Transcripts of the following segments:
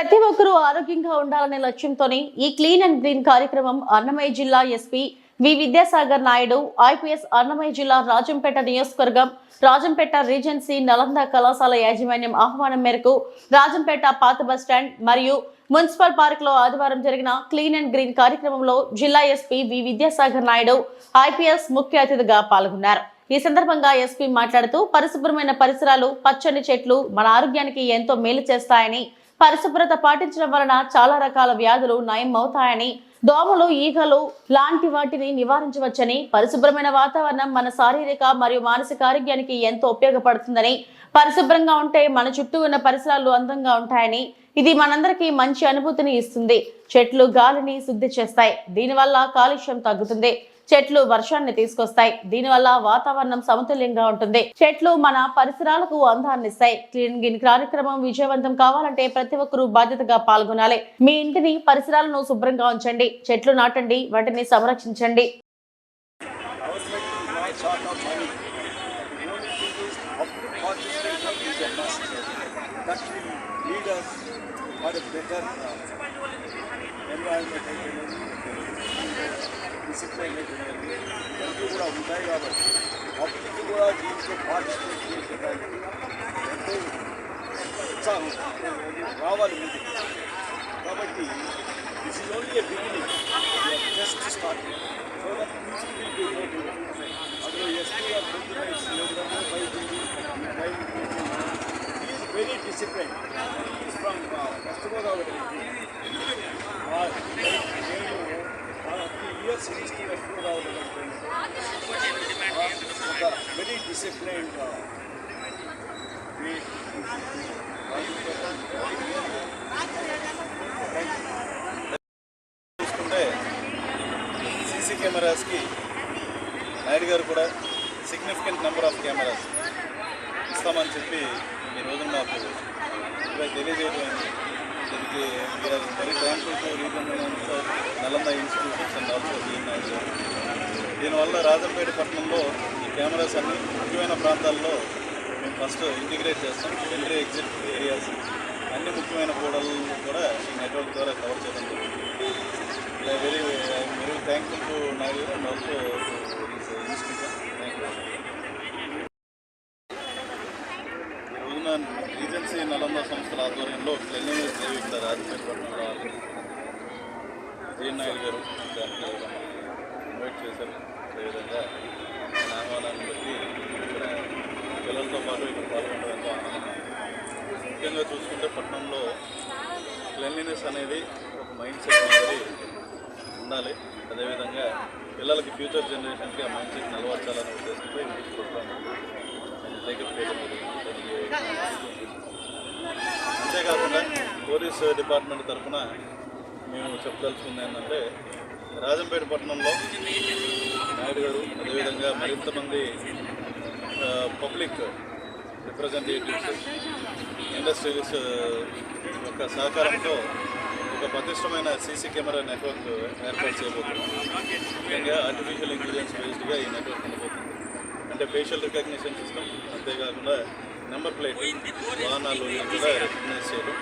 ప్రతి ఒక్కరూ ఆరోగ్యంగా ఉండాలనే లక్ష్యంతోనే ఈ క్లీన్ అండ్ గ్రీన్ కార్యక్రమం అన్నమయ్య జిల్లా SP V Vidyasagar Naidu IPS Annamayya జిల్లా రాజంపేట నియోజకవర్గం రాజంపేట రీజెన్సీ నలంద కళాశాల యాజమాన్యం ఆహ్వానం మేరకు రాజంపేట పాత బస్టాండ్ మరియు మున్సిపల్ పార్క్లో ఆదివారం జరిగిన క్లీన్ అండ్ గ్రీన్ కార్యక్రమంలో జిల్లా SP V Vidyasagar Naidu IPS ముఖ్య అతిథిగా పాల్గొన్నారు. ఈ సందర్భంగా ఎస్పీ మాట్లాడుతూ పరిశుభ్రమైన పరిసరాలు పచ్చని చెట్లు మన ఆరోగ్యానికి ఎంతో మేలు చేస్తాయని పరిశుభ్రత పాటించడం వలన చాలా రకాల వ్యాధులు నయం అవుతాయని దోమలు ఈగలు లాంటి వాటిని నివారించవచ్చని పరిశుభ్రమైన వాతావరణం మన శారీరక మరియు మానసిక ఆరోగ్యానికి ఎంతో ఉపయోగపడుతుందని పరిశుభ్రంగా ఉంటే మన చుట్టూ ఉన్న పరిసరాలు అందంగా ఉంటాయని ఇది మనందరికీ మంచి అనుభూతిని ఇస్తుంది. చెట్లు గాలిని శుద్ధి చేస్తాయి. దీనివల్ల కాలుష్యం తగ్గుతుంది. చెట్లు వర్షాన్ని తీసుకొస్తాయి. దీనివల్ల వాతావరణం సమతుల్యంగా ఉంటుంది. చెట్లు మన పరిసరాలకు అందాన్నిస్తాయి. క్లీన్ గిన్ కార్యక్రమం విజయవంతం కావాలంటే ప్రతి ఒక్కరూ బాధ్యతగా పాల్గొనాలి. మీ ఇంటిని పరిసరాలను శుభ్రంగా ఉంచండి. చెట్లు నాటండి. వాటిని సంరక్షించండి. For a better డిసిప్లైన్ ఇవన్నీ కూడా ఉంటాయి కాబట్టి పబ్లిక్ కూడా దీంట్లో పార్టిసిపేట్ చేసేదానికి ఎంతో ఉత్సాహం రావాలి ముందుకు కాబట్టి this is only a beginning just start so that people అందులో ఎస్పీఆర్ గారు పొద్దున is very discipline from west Godavari very disciplined చూసుకుంటే సీసీ కెమెరాస్కి నాయుడు గారు కూడా సిగ్నిఫికెంట్ నెంబర్ ఆఫ్ కెమెరాస్ ఇస్తామని చెప్పి ఈ రోజున మాకు తెలియజేయడం దీనికి we are very thankful to regional Nalanda institutions and also Naidu దీనివల్ల రాజంపేట పట్టణంలో ఈ కెమెరాస్ అన్ని ముఖ్యమైన ప్రాంతాల్లో మేము ఫస్ట్ ఇంటిగ్రేట్ చేస్తాం. ఎంట్రీ ఎగ్జిట్ ఏరియాస్ అన్ని ముఖ్యమైన కూడలను కూడా ఈ నెట్వర్క్ ద్వారా కవర్ చేయడం జరుగుతుంది very very thankful to Naidu and also institution. Thank you. ఈ ఏజెన్సీ నలంద సంస్థల ఆధ్వర్యంలో క్లెన్లీనెస్ డే ఇక్కడ రాజపేట పట్టణంలో జీఎన్ నాయుడు గారు దానికి ఇన్వైట్ చేశారు. అదేవిధంగా ఆయన బట్టి ఇక్కడ పిల్లలతో పాటు ఇక్కడ పాల్గొనడం ఎంతో ముఖ్యంగా చూసుకుంటే పట్టణంలో క్లెన్లీనెస్ అనేది ఒక మైండ్ సెట్ మాదిరి ఉండాలి. అదేవిధంగా పిల్లలకి ఫ్యూచర్ జనరేషన్కి ఆ మైండ్ సెట్ని అలవర్చాలనే ఉద్దేశంతో ఈ ప్రోగ్రామ్ టేకప్ చేయడం జరిగింది దానికి అంతేకాకుండా పోలీస్ డిపార్ట్మెంట్ తరఫున మేము చెప్పదలుచుకుంది ఏంటంటే రాజంపేట పట్టణంలో నాయుడు గారు అదేవిధంగా మరింత మంది పబ్లిక్ రిప్రజెంటేటివ్స్ ఇండస్ట్రీస్ యొక్క సహకారంతో ఒక పటిష్టమైన సీసీ కెమెరా నెట్వర్క్ ఏర్పాటు చేయబోతున్నాం. ముఖ్యంగా ఆర్టిఫిషియల్ ఇంటెలిజెన్స్ బేస్డ్గా ఈ నెట్వర్క్ ఉండబోతుంది. అంటే ఫేషియల్ రికగ్నిషన్ సిస్టమ్ అంతేకాకుండా నెంబర్ ప్లేట్ వాహనాలు కూడా రికగ్నైజ్ చేయడం.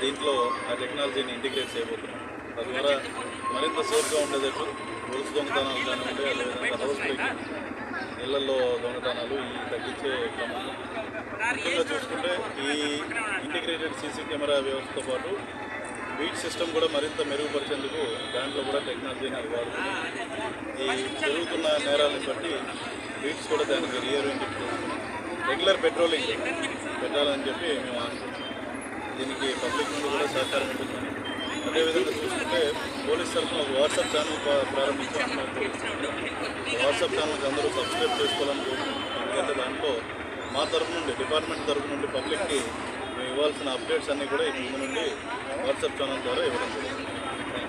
దీంట్లో ఆ టెక్నాలజీని ఇంటిగ్రేట్ చేయబోతున్నాం. తద్వారా మరింత సేఫ్గా ఉండేటట్టు గొలుసు దొంగతనాలు కానివ్వండి అదేవిధంగా హౌస్ బ్రేకింగ్ ఇళ్ళలో దొంగతనాలు ఈ తగ్గించే క్రమంలో ముఖ్యంగా చూసుకుంటే ఈ ఇంటిగ్రేటెడ్ సీసీ కెమెరా వ్యవస్థతో పాటు బీట్ సిస్టమ్ కూడా మరింత మెరుగుపరిచేందుకు దాంట్లో కూడా టెక్నాలజీని వాడుతుంది. ఈ జరుగుతున్న నేరాలను బట్టి బీట్స్ కూడా దానికి రీఓరియంటెడ్ చేస్తున్నాం. రెగ్యులర్ పెట్రోలింగ్ పెట్టాలని చెప్పి మేము అనుకుంటున్నాం. దీనికి పబ్లిక్ నుండి కూడా సహకారం ఉంటుందని అదేవిధంగా చూసుకుంటే పోలీస్ తరఫున ఒక వాట్సాప్ ఛానల్ ప్రా- ప్రారంభించాం వాట్సాప్ ఛానల్కి అందరూ సబ్స్క్రైబ్ చేసుకోవాలని కోరుకుంటున్నాం. ఎందుకంటే దాంట్లో మా తరఫు నుండి డిపార్ట్మెంట్ తరఫు నుండి పబ్లిక్కి మేము ఇవ్వాల్సిన అప్డేట్స్ అన్నీ కూడా ఈ ముందు నుండి వాట్సాప్ ఛానల్ ద్వారా ఇవ్వడం జరుగుతుంది.